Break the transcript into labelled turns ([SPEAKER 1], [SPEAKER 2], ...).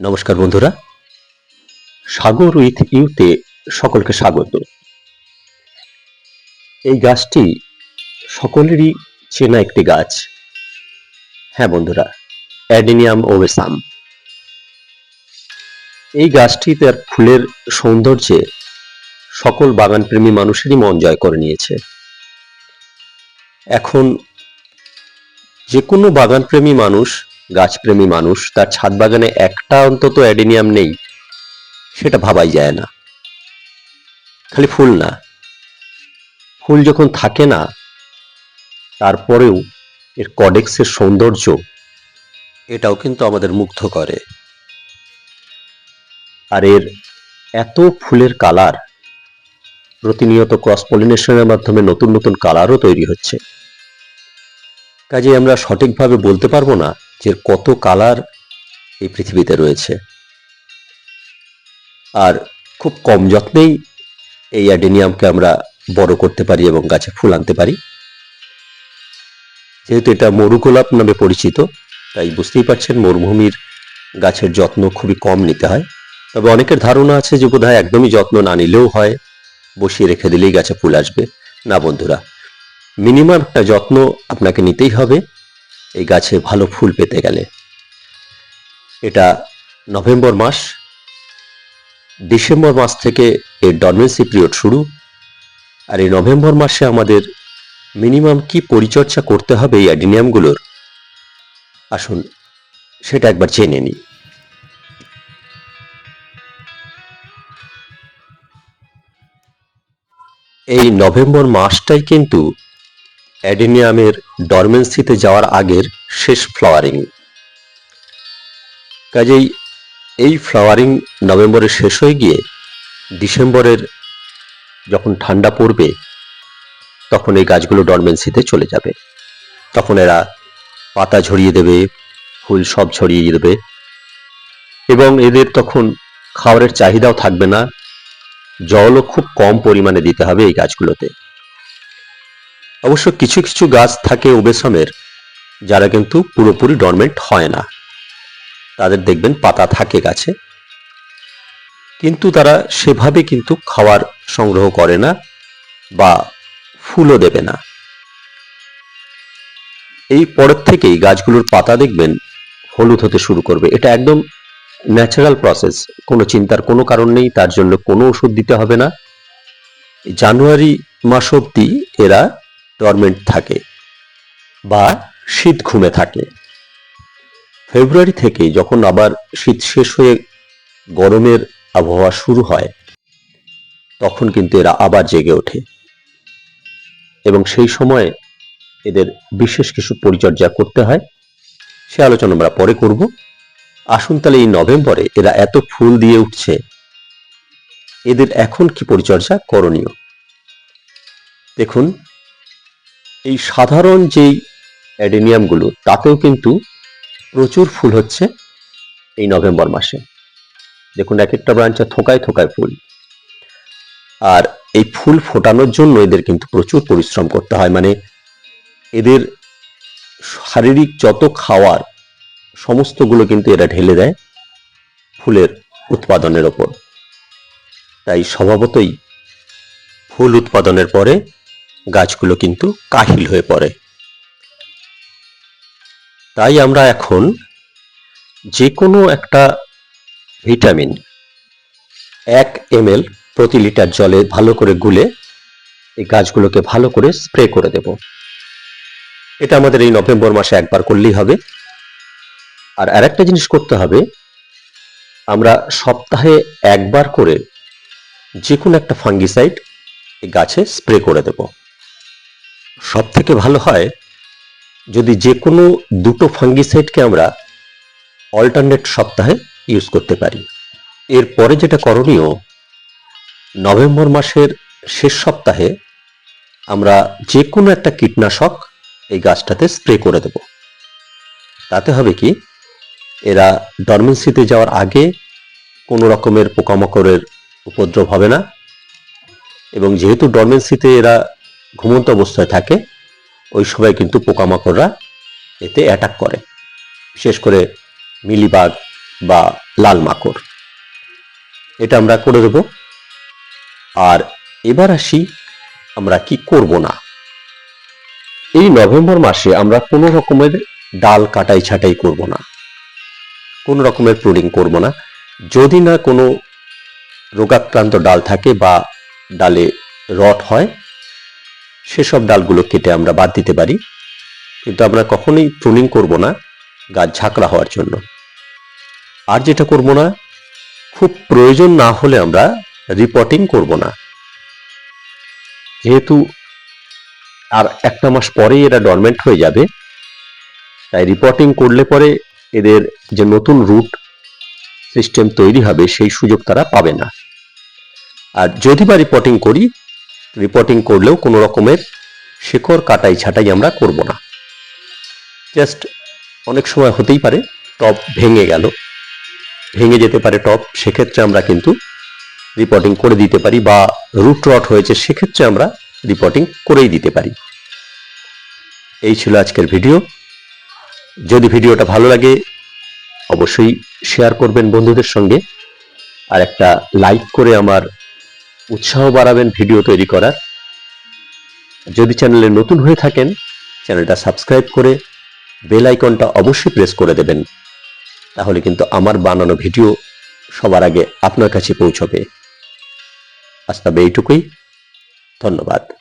[SPEAKER 1] নমস্কার বন্ধুরা। সাগর উইথ ইউতে সকলকে স্বাগত। এই গাছটি সকলেরই চেনা একটি গাছ। হ্যাঁ বন্ধুরা, অ্যাডিনিয়াম ওভেসাম এই গাছটি তার ফুলের সৌন্দর্যে সকল বাগানপ্রেমী মানুষেরই মন জয় করে নিয়েছে। এখন যে কোনো বাগানপ্রেমী মানুষ গাছপ্রেমী মানুষ, তার ছাদ বাগানে একটা অন্তত অ্যাডিনিয়াম নেই, সেটা ভাবাই যায় না। খালি ফুল না। ফুল যখন থাকে না, তারপরেও এর কডেক্সের সৌন্দর্য, এটাও কিন্তু আমাদের মুগ্ধ করে। আর এর এত ফুলের কালার, প্রতিনিয়ত ক্রস পলিনেশনের মাধ্যমে নতুন নতুন কালারও তৈরি হচ্ছে। কাজে আমরা সঠিকভাবে বলতে পারব না যে কত কালার এই পৃথিবীতে রয়েছে। আর খুব কম যত্নেই এই অ্যাডেনিয়ামকে আমরা বড় করতে পারি এবং গাছে ফুল আনতে পারি। যেহেতু এটা মরু গোলাপ নামে পরিচিত, তাই বুঝতেই পারছেন মরুভূমির গাছের যত্ন খুবই কম নিতে হয়। তবে অনেকের ধারণা আছে যে বোধহয় একদমই যত্ন না নিলেও হয়, বসিয়ে রেখে দিলেই গাছে ফুল আসবে। না বন্ধুরা মিনিমাম একটা যত্ন আপনাকে নিতেই হবে। এই গাছে ভালো ফুল পেতে গেলে। এটা নভেম্বর মাস। ডিসেম্বর মাস থেকে এর ডরমেন্সি পিরিয়ড শুরু। আর এই নভেম্বর মাসে আমাদের মিনিমাম কি পরিচর্যা করতে হবে এই অ্যাডিনিয়ামগুলোর আসুন, সেটা একবার জেনে নিই। এই নভেম্বর মাসটাই কিন্তু অ্যাডেনিয়ামের ডরমেন্সিতে যাওয়ার আগের শেষ ফ্লাওয়ারিং কাজেই এই ফ্লাওয়ারিং নভেম্বরে শেষ হয়ে গিয়ে ডিসেম্বরের যখন ঠান্ডা পড়বে, তখন এই গাছগুলো ডরমেন্সিতে চলে যাবে। তখন এরা পাতা ঝরিয়ে দেবে, ফুল সব ছড়িয়ে দেবে। এবং এদের তখন খাবারের চাহিদাও থাকবে না। জলও খুব কম পরিমাণে দিতে হবে এই গাছগুলোতে। অবশ্য কিছু কিছু গাছ থাকে ওবেসমের যারা কিন্তু পুরোপুরি ডরমেন্ট হয় না। তাদের দেখবেন পাতা থাকে গাছে। কিন্তু তারা সেভাবে কিন্তু খাবার সংগ্রহ করে না বা ফুলও দেবে না। এই পরের থেকেই গাছগুলোর পাতা দেখবেন হলুদ হতে শুরু করবে। এটা একদম ন্যাচারাল প্রসেস কোনো চিন্তার কোনো কারণ নেই, তার জন্য কোনো ওষুধ দিতে হবে না। জানুয়ারি মাস অব্দি এরা ডরমেন্ট থাকে বা শীত ঘুমে থাকে। ফেব্রুয়ারি থেকে যখন আবার শীত শেষ হয়ে গরমের আবহাওয়া শুরু হয়, তখন কিন্তু এরা আবার জেগে ওঠে। এবং সেই সময় এদের বিশেষ কিছু পরিচর্যা করতে হয়। সে আলোচনা আমরা পরে করব। আসুন তাহলে এই নভেম্বরে এরা এত ফুল দিয়ে উঠছে। এদের এখন কি পরিচর্যা করণীয়? দেখুন এই সাধারণ যেই অ্যাডেনিয়ামগুলো, তাতেও কিন্তু প্রচুর ফুল হচ্ছে এই নভেম্বর মাসে। দেখুন, এক একটা ব্রাঞ্চে থোকায় থোকায় ফুল। আর এই ফুল ফোটানোর জন্য এদের কিন্তু প্রচুর পরিশ্রম করতে হয়। মানে এদের শারীরিক যত খাওয়ার, সমস্তগুলো কিন্তু এরা ঢেলে দেয় ফুলের উৎপাদনের ওপর। তাই স্বভাবতই ফুল উৎপাদনের পরে গাছগুলো কিন্তু কাহিল হয়ে পড়ে। তাই আমরা এখন যে কোনো একটা ভিটামিন এক এম প্রতি লিটার জলে ভালো করে গুলে এই গাছগুলোকে ভালো করে স্প্রে করে দেব। এটা আমাদের এই নভেম্বর মাসে একবার করলেই হবে। আর আরেকটা জিনিস করতে হবে, আমরা সপ্তাহে একবার করে যে কোনো একটা ফাঙ্গিসাইড এই গাছে স্প্রে করে দেব। সব থেকে ভালো হয় যদি যে কোনো দুটো ফাঙ্গিসাইডকে আমরা অল্টারনেট সপ্তাহে ইউজ করতে পারি। এরপরে যেটা করণীয়, নভেম্বর মাসের শেষ সপ্তাহে আমরা যে কোনো একটা কীটনাশক এই গাছটাতে স্প্রে করে দেব। তাতে হবে কি, এরা ডরমেন্সিতে যাওয়ার আগে কোনো রকমের পোকামাকড়ের উপদ্রব হবে না এবং যেহেতু ডরমেন্সিতে এরা ঘুমন্ত অবস্থায় থাকে, ওই সময় কিন্তু পোকামাকড়রা এতে অ্যাটাক করে। বিশেষ করে মিলিবাগ বা লাল মাকড়। এটা আমরা করে দেব আর এবার আসি আমরা কি করব না। এই নভেম্বর মাসে আমরা কোনো রকমের ডাল কাটাই ছাটাই করব না। কোনো রকমের প্রুডিং করব না। যদি না কোনো রোগাক্রান্ত ডাল থাকে বা ডালে রট হয় সেসব ডালগুলো কেটে আমরা বাদ দিতে পারি। কিন্তু আমরা কখনোই প্রুনিং করব না গাছ ঝাঁকড়া হওয়ার জন্য। আর যেটা করব না, খুব প্রয়োজন না হলে আমরা রিপোর্টিং করব না। যেহেতু আর একটা মাস পরেই এরা ডরমেন্ট হয়ে যাবে, তাই রিপোর্টিং করলে পরে এদের যে নতুন রুট সিস্টেম তৈরি হবে, সেই সুযোগ তারা পাবে না। আর যদি বা রিপোর্টিং করি রিপোর্টিং করলেও কোনো রকমের শেকড় কাটাই, ছাটাই আমরা করব না। জাস্ট অনেক সময় হতেই পারে টপ ভেঙে গেল। ভেঙে যেতে পারে টপ সেক্ষেত্রে আমরা কিন্তু রিপোর্টিং করে দিতে পারি বা রুট রট হয়েছে, সেক্ষেত্রে আমরা রিপোর্টিং করেই দিতে পারি। এই ছিল আজকের ভিডিও যদি ভিডিওটা ভালো লাগে, অবশ্যই শেয়ার করবেন বন্ধুদের সঙ্গে। আর একটা লাইক করে আমার উৎসাহ বাড়াবেন ভিডিও তৈরি করার। যদি চ্যানেলে নতুন হয়ে থাকেন, চ্যানেলটা সাবস্ক্রাইব করে বেল আইকনটা অবশ্যই প্রেস করে দেবেন। তাহলে কিন্তু আমার বানানো ভিডিও সবার আগে আপনার কাছে পৌঁছবে। আজ তবে এইটুকুই। ধন্যবাদ।